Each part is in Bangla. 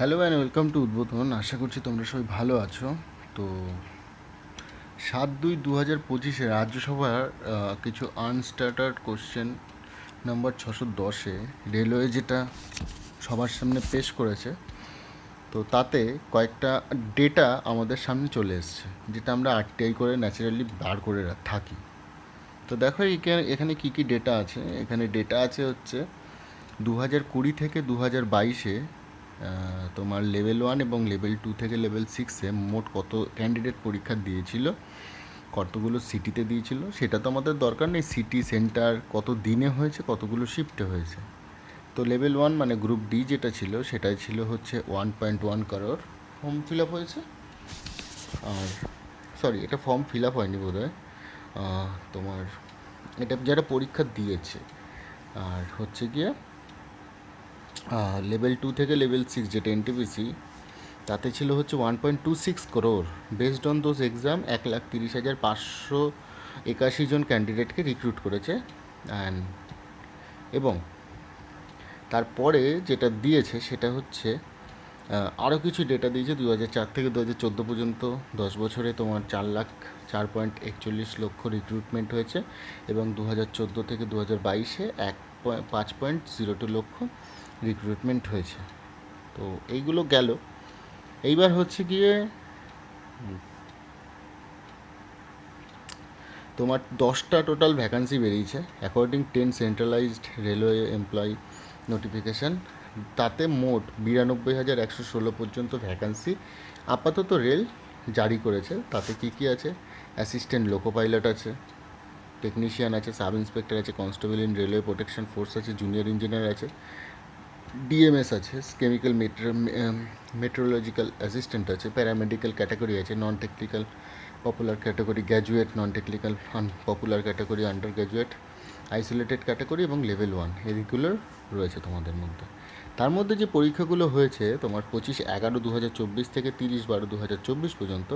হ্যালো অ্যান্ড ওয়েলকাম টু উদ্বোধন আশা করছি তোমরা সবাই ভালো আছো। তো সাত দুই দু হাজার পঁচিশে রাজ্যসভার কিছু আনস্টার্টার্ড কোশ্চেন নাম্বার ছশো দশে রেলওয়ে যেটা সবার সামনে পেশ করেছে, তো তাতে কয়েকটা ডেটা আমাদের সামনে চলে এসছে, যেটা আমরা আরটিআই করে ন্যাচারালি বার করে থাকি। তো দেখো এখানে কী কী ডেটা আছে? এখানে ডেটা আছে হচ্ছে দু হাজার কুড়ি থেকে দু হাজার বাইশে তোমার লেভেল ওয়ান এবং লেভেল টু থেকে লেভেল সিক্সে মোট কত ক্যান্ডিডেট পরীক্ষা দিয়েছিল, কতগুলো সিটিতে দিয়েছিল, সেটা তো আমাদের দরকার নেই। সিটি সেন্টার কত দিনে হয়েছে, কতগুলো শিফটে হয়েছে। তো লেভেল ওয়ান মানে গ্রুপ ডি যেটা ছিল, সেটাই ছিল হচ্ছে ওয়ান পয়েন্ট ওয়ান কারোর ফর্ম ফিল আপ হয়েছে? আর সরি এটা ফর্ম ফিল আপ হয়নি বোধ তোমার, এটা যারা পরীক্ষা দিয়েছে, আর হচ্ছে গিয়ে লেভেল টু থেকে লেভেল সিক্স যেটা এনটিপিসি তাতে ছিল হচ্ছে one point two six crore based on those exam এক লাখ তিরিশ হাজার পাঁচশো একাশি জন ক্যান্ডিডেটকে রিক্রুট করেছে। অ্যান্ড এবং তারপরে যেটা দিয়েছে, সেটা হচ্ছে আরও কিছু ডেটা দিয়েছে দু হাজার চার থেকে দু হাজার চোদ্দ পর্যন্ত। দশ বছরে তোমার চার লাখ চার পয়েন্ট একচল্লিশ লক্ষ রিক্রুটমেন্ট হয়েছে। এবং দু হাজার চোদ্দ থেকে দু হাজার বাইশে এক পয়েন্ট, পাঁচ পয়েন্ট জিরো টু লক্ষ। রিক্রুটমেন্ট হয়েছে। তো এইগুলো গেল। এইবার হচ্ছে গিয়ে তোমার দশটা টোটাল ভ্যাকান্সি বেরিয়েছে according ten centralised railway employee notification তাতে মোট বিরানব্বই হাজার একশো ষোলো পর্যন্ত ভ্যাকান্সি আপাতত রেল জারি করেছে, তাতে কী কী আছে? অ্যাসিস্ট্যান্ট লোকো পাইলট আছে টেকনিশিয়ান আছে সাব ইন্সপেক্টর আছে constable in railway protection force আছে জুনিয়র ইঞ্জিনিয়ার আছে। ডিএমএস আছে কেমিক্যাল মেট্রোলজিক্যাল অ্যাসিস্ট্যান্ট আছে প্যারামেডিক্যাল ক্যাটাগরি আছে non technical popular category graduate non technical popular category under graduate isolated category এবং লেভেল ওয়ান এদিকগুলোর রয়েছে তোমাদের মধ্যে। তার মধ্যে যে পরীক্ষাগুলো হয়েছে, তোমার পঁচিশ এগারো দু থেকে তিরিশ বারো দু পর্যন্ত,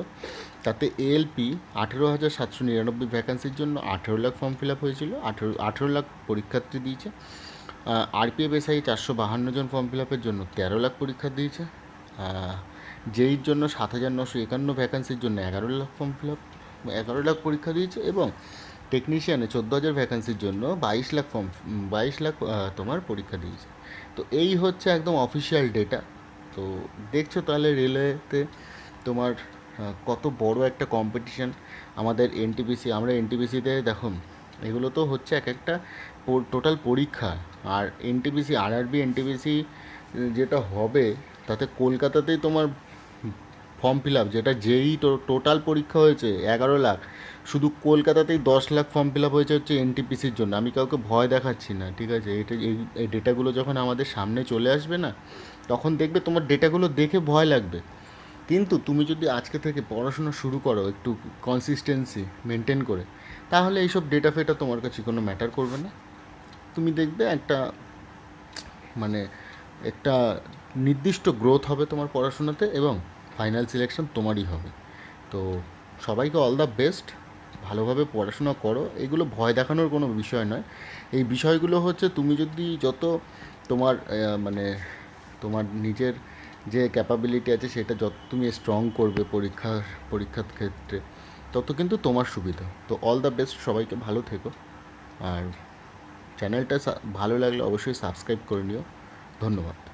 তাতে এএলপি আঠেরো হাজার সাতশো নিরানব্বই ভ্যাকান্সির জন্য আঠেরো লাখ ফর্ম ফিল আপ হয়েছিল, আঠেরো আঠেরো লাখ পরীক্ষার্থী দিয়েছে আরপিএফ এসআই চারশো বাহান্ন জন ফর্ম ফিল আপের জন্য তেরো লাখ পরীক্ষা দিয়েছে। জেইর জন্য সাত হাজার নশো একান্ন ভ্যাকান্সির জন্য এগারো লাখ ফর্ম ফিল আপ এগারো লাখ পরীক্ষা দিয়েছে এবং টেকনিশিয়ানে চোদ্দ হাজার ভ্যাকান্সির জন্য বাইশ লাখ ফর্ম বাইশ লাখ তোমার পরীক্ষা দিয়েছে। তো এই হচ্ছে একদম অফিসিয়াল ডেটা তো দেখছ তাহলে রেলওয়েতে তোমার কত বড় একটা কম্পিটিশন আমাদের এনটিপিসি আমরা এনটিপিসিতে দেখো এগুলো তো হচ্ছে এক একটা টোটাল পরীক্ষা। আর এনটিপিসি আরআরবি এনটিপিসি যেটা হবে, তাতে কলকাতাতেই তোমার ফর্ম ফিল আপ যেটা যেই টোটাল পরীক্ষা হয়েছে, এগারো লাখ, শুধু কলকাতাতেই দশ লাখ ফর্ম ফিল আপ হয়েছে হচ্ছে এনটিপিসির জন্য। আমি কাউকে ভয় দেখাচ্ছি না, ঠিক আছে? এটা এই এই ডেটাগুলো যখন আমাদের সামনে চলে আসবে না, তখন দেখবে তোমার ডেটাগুলো দেখে ভয় লাগবে। কিন্তু তুমি যদি আজকে থেকে পড়াশোনা শুরু করো একটু কনসিস্টেন্সি মেনটেন করে, তাহলে এইসব ডেটা ফেটা তোমার কাছে কোনো ম্যাটার করবে না। তুমি দেখবে একটা মানে একটা নির্দিষ্ট গ্রোথ হবে তোমার পড়াশোনাতে এবং ফাইনাল সিলেকশন তোমারই হবে। তো সবাইকে অল দ্য বেস্ট ভালোভাবে পড়াশোনা করো। এগুলো ভয় দেখানোর কোনো বিষয় নয়। এই বিষয়গুলো হচ্ছে তুমি যদি যত তোমার মানে তোমার নিজের যে ক্যাপাবিলিটি আছে সেটা যত তুমি স্ট্রং করবে পরীক্ষা, পরীক্ষার ক্ষেত্রে, তত কিন্তু তোমার সুবিধা। তো অল দ্য বেস্ট সবাইকে ভালো থেকো। আর চ্যানেলটা ভালো লাগলে অবশ্যই সাবস্ক্রাইব করে নিও। ধন্যবাদ।